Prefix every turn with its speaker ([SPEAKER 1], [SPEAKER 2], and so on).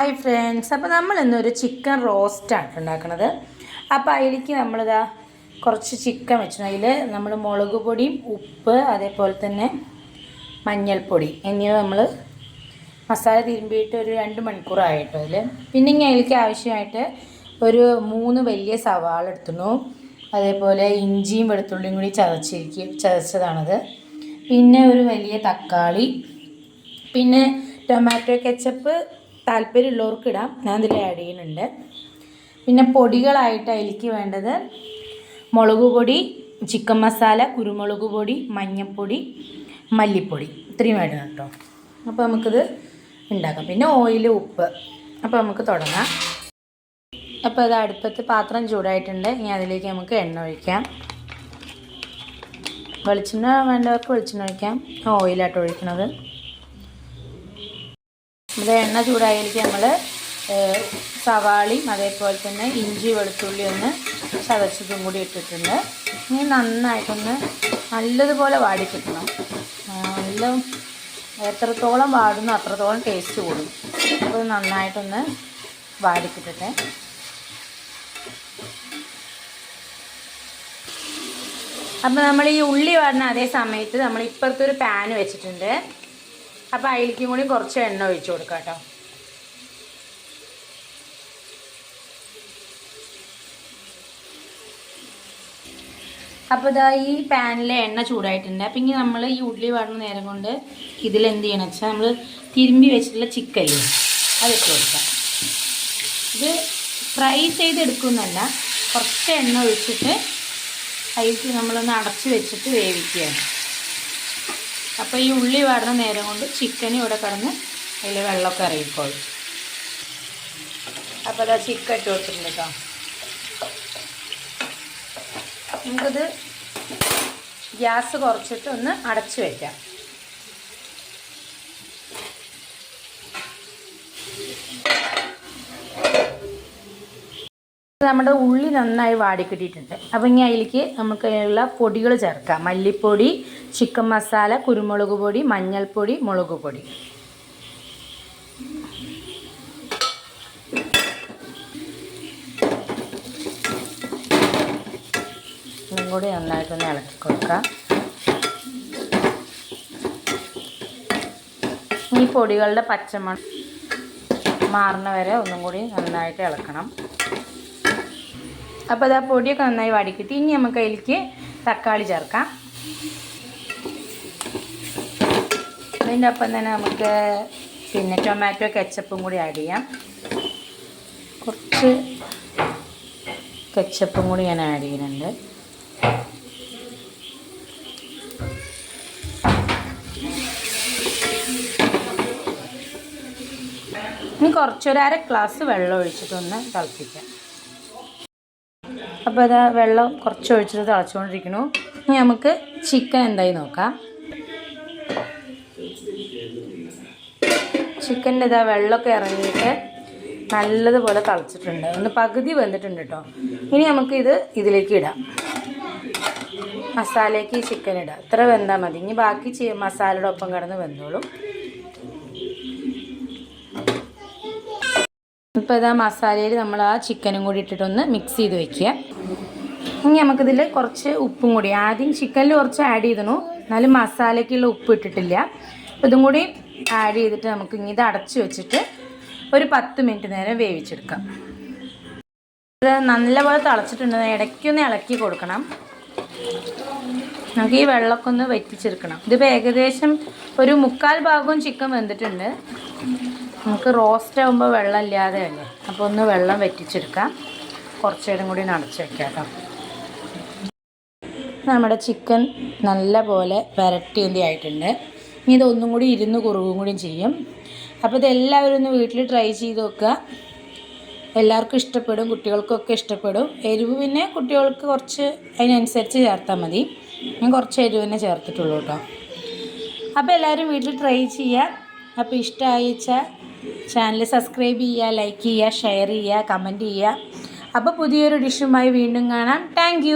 [SPEAKER 1] Hi friends അപ്പോൾ നമ്മൾ ഇന്നൊരു ചിക്കൻ റോസ്റ്റാണ് ഉണ്ടാക്കുന്നത്. അപ്പോൾ അതിലേക്ക് നമ്മളിതാ കുറച്ച് ചിക്കൻ വെച്ചു. അതിൽ നമ്മൾ മുളക് പൊടിയും ഉപ്പ് അതേപോലെ തന്നെ മഞ്ഞൾപ്പൊടി എന്നിവ നമ്മൾ മസാല തിരുമ്പിയിട്ട് ഒരു രണ്ട് മണിക്കൂറായിട്ടോ അതിൽ പിന്നെ ഇനി അതിലേക്ക് ആവശ്യമായിട്ട് ഒരു മൂന്ന് വലിയ സവാള എടുത്തുന്നു അതേപോലെ ഇഞ്ചിയും വെളുത്തുള്ളിയും കൂടി ചതച്ചിരിക്കും ചതച്ചതാണത്. പിന്നെ ഒരു വലിയ തക്കാളി. പിന്നെ ടൊമാറ്റോ കെച്ചപ്പ് താല്പര്യമുള്ളവർക്ക് ഇടാം ഞാൻ അതിൽ ആഡ് ചെയ്യുന്നുണ്ട്. പിന്നെ പൊടികളായിട്ട് അതിലേക്ക് വേണ്ടത് മുളക് പൊടി ചിക്കൻ മസാല കുരുമുളക് പൊടി മഞ്ഞൾപ്പൊടി മല്ലിപ്പൊടി. ഇത്രയും വേണം കേട്ടോ. അപ്പോൾ നമുക്കിത് ഉണ്ടാക്കാം. പിന്നെ ഓയിൽ ഉപ്പ്. അപ്പോൾ നമുക്ക് തുടങ്ങാം. അപ്പോൾ അത് അടുപ്പത്ത് പാത്രം ചൂടായിട്ടുണ്ട്. ഇനി അതിലേക്ക് നമുക്ക് എണ്ണ ഒഴിക്കാം. വെളിച്ചെണ്ണ വേണ്ടവർക്ക് വെളിച്ചെണ്ണ ഒഴിക്കാം. ഓയിലായിട്ട് ഒഴിക്കണത്. ഇത് എണ്ണ ചൂടായതിലേക്ക് നമ്മൾ സവാളയും അതേപോലെ തന്നെ ഇഞ്ചി വെളുത്തുള്ളി ഒന്ന് ചതച്ചതും കൂടി ഇട്ടിട്ടുണ്ട്. ഇനി നന്നായിട്ടൊന്ന് നല്ലതുപോലെ വാടി കിട്ടണം നല്ല എത്രത്തോളം വാടുന്നു അത്രത്തോളം ടേസ്റ്റ് കൂടും. അപ്പോൾ നന്നായിട്ടൊന്ന് വാടിക്കിട്ടട്ടെ. അപ്പോൾ നമ്മൾ ഈ ഉള്ളി വാടുന്ന അതേ സമയത്ത് നമ്മൾ ഇപ്പുറത്തൊരു പാൻ വെച്ചിട്ടുണ്ട്. അപ്പോൾ അതിലേക്കും കൂടി കുറച്ച് എണ്ണ ഒഴിച്ചു കൊടുക്കാം കേട്ടോ. അപ്പോൾ ഇതാ ഈ പാനിലെ എണ്ണ ചൂടായിട്ടുണ്ട്. അപ്പം ഇനി നമ്മൾ ഈ ഉള്ളി വാടുന്ന നേരം കൊണ്ട് ഇതിൽ എന്ത് ചെയ്യണം വെച്ചാൽ നമ്മൾ തിരുമ്പി വെച്ചിട്ടുള്ള ചിക്കല്ലേ ഇട്ട് കൊടുക്കാം. ഇത് ഫ്രൈ ചെയ്തെടുക്കുന്നല്ല കുറച്ച് എണ്ണ ഒഴിച്ചിട്ട് അതിൽ നമ്മളൊന്ന് അടച്ച് വെച്ചിട്ട് വേവിക്കുകയാണ് അപ്പോൾ ഈ ഉള്ളി വാടുന്ന നേരം കൊണ്ട് ചിക്കൻ ഇവിടെ കിടന്ന് അതിൽ വെള്ളമൊക്കെ ഇറങ്ങിക്കോളും അപ്പോൾ അതാ ചിക്കൻ ഇട്ട് കൊടുത്തിട്ടുണ്ട് കേട്ടോ നമുക്കിത് ഗ്യാസ് കുറച്ചിട്ട് ഒന്ന് അടച്ച് വയ്ക്കാം നമ്മുടെ ഉള്ളി നന്നായി വാടിക്കിട്ടിയിട്ടുണ്ട് അപ്പോൾ ഇനി അതിലേക്ക് നമുക്കുള്ള പൊടികൾ ചേർക്കാം. മല്ലിപ്പൊടി ചിക്കൻ മസാല കുരുമുളക് പൊടി മഞ്ഞൾപ്പൊടി മുളക് പൊടി. ഇതും കൂടി നന്നായിട്ടൊന്ന് ഇളക്കി കൊടുക്കാം. ഈ പൊടികളുടെ പച്ചമണം മാറുന്ന വരെ ഒന്നും കൂടി നന്നായിട്ട് ഇളക്കണം. അപ്പോൾ അത് ആ പൊടിയൊക്കെ നന്നായി വാടിക്കിട്ടി ഇനി നമുക്ക് അതിലേക്ക് തക്കാളി ചേർക്കാം. അതിന്റെ ഒപ്പം തന്നെ നമുക്ക് പിന്നെ ടൊമാറ്റോ കെച്ചപ്പും കൂടി ആഡ് ചെയ്യാം. കുറച്ച് കെച്ചപ്പും കൂടി ഞാൻ ആഡ് ചെയ്യുന്നുണ്ട്. ഇനി കുറച്ചൊരു അര ഗ്ലാസ് വെള്ളം ഒഴിച്ചിട്ടൊന്ന് തിളപ്പിക്കാം. അപ്പോൾ ഇതാ വെള്ളം കുറച്ച് ഒഴിച്ചിട്ട് തിളച്ചുകൊണ്ടിരിക്കുന്നു. ഇനി നമുക്ക് ചിക്കൻ എന്തായി നോക്കാം. ചിക്കന്റെ ഇതാ വെള്ളമൊക്കെ ഇറങ്ങിയിട്ട് നല്ലതുപോലെ തിളച്ചിട്ടുണ്ട്. ഒന്ന് പകുതി വെന്തിട്ടുണ്ട് കേട്ടോ ഇനി നമുക്ക് ഇത് ഇതിലേക്ക് ഇടാം. മസാലയ്ക്ക് ചിക്കൻ ഇടാം. ഇത്ര വെന്താൽ മതി. ഇനി ബാക്കി മസാലയുടെ ഒപ്പം കിടന്ന് വെന്തോളും. ഇപ്പോൾ ഇതാ മസാലയിൽ നമ്മൾ ആ ചിക്കനും കൂടി ഇട്ടിട്ടൊന്ന് മിക്സ് ചെയ്ത് വെക്കുക. ഇനി നമുക്കിതിൽ കുറച്ച് ഉപ്പും കൂടി ആദ്യം ചിക്കനിൽ കുറച്ച് ആഡ് ചെയ്തിരുന്നു. എന്നാലും മസാലയ്ക്കുള്ള ഉപ്പ് ഇട്ടിട്ടില്ല. ഇതും കൂടി ആഡ് ചെയ്തിട്ട് നമുക്ക് ഇനി ഇത് അടച്ച് വെച്ചിട്ട് ഒരു പത്ത് മിനിറ്റ് നേരം വേവിച്ചെടുക്കാം. ഇത് നല്ലപോലെ തിളച്ചിട്ടുണ്ട്. ഇടയ്ക്കൊന്ന് ഇളക്കി കൊടുക്കണം. നമുക്ക് ഈ വെള്ളമൊക്കെ ഒന്ന് വറ്റിച്ചെടുക്കണം. ഇതിപ്പോൾ ഏകദേശം ഒരു മുക്കാൽ ഭാഗവും ചിക്കൻ വെന്തിട്ടുണ്ട്. നമുക്ക് റോസ്റ്റ് ആകുമ്പോൾ വെള്ളം ഇല്ലാതെ അല്ലേ? അപ്പോൾ ഒന്ന് വെള്ളം വറ്റിച്ചെടുക്കാം. കുറച്ചേരം കൂടി നടച്ച് വെക്കാം കേട്ടോ നമ്മുടെ ചിക്കൻ നല്ല പോലെ എന്തി ആയിട്ടുണ്ട്. ഇനി ഇതൊന്നും കൂടി ഇരുന്ന് കുറുകും കൂടി ചെയ്യും. അപ്പോൾ ഇതെല്ലാവരും ഒന്ന് വീട്ടിൽ ട്രൈ ചെയ്ത് നോക്കുക. എല്ലാവർക്കും ഇഷ്ടപ്പെടും കുട്ടികൾക്കൊക്കെ ഇഷ്ടപ്പെടും. എരിവ് പിന്നെ കുട്ടികൾക്ക് കുറച്ച് അതിനനുസരിച്ച് ചേർത്താൽ മതി. ഞാൻ കുറച്ച് എരിവ് തന്നെ ചേർത്തിട്ടുള്ളൂ കേട്ടോ. അപ്പോൾ എല്ലാവരും വീട്ടിൽ ട്രൈ ചെയ്യുക. അപ്പോൾ ഇഷ്ടമായിച്ച ചാനൽ സബ്സ്ക്രൈബ് ചെയ്യുക ലൈക്ക് ചെയ്യുക ഷെയർ ചെയ്യുക കമന്റ് ചെയ്യുക. അപ്പോൾ പുതിയൊരു ഡിഷുമായി വീണ്ടും കാണാം. താങ്ക്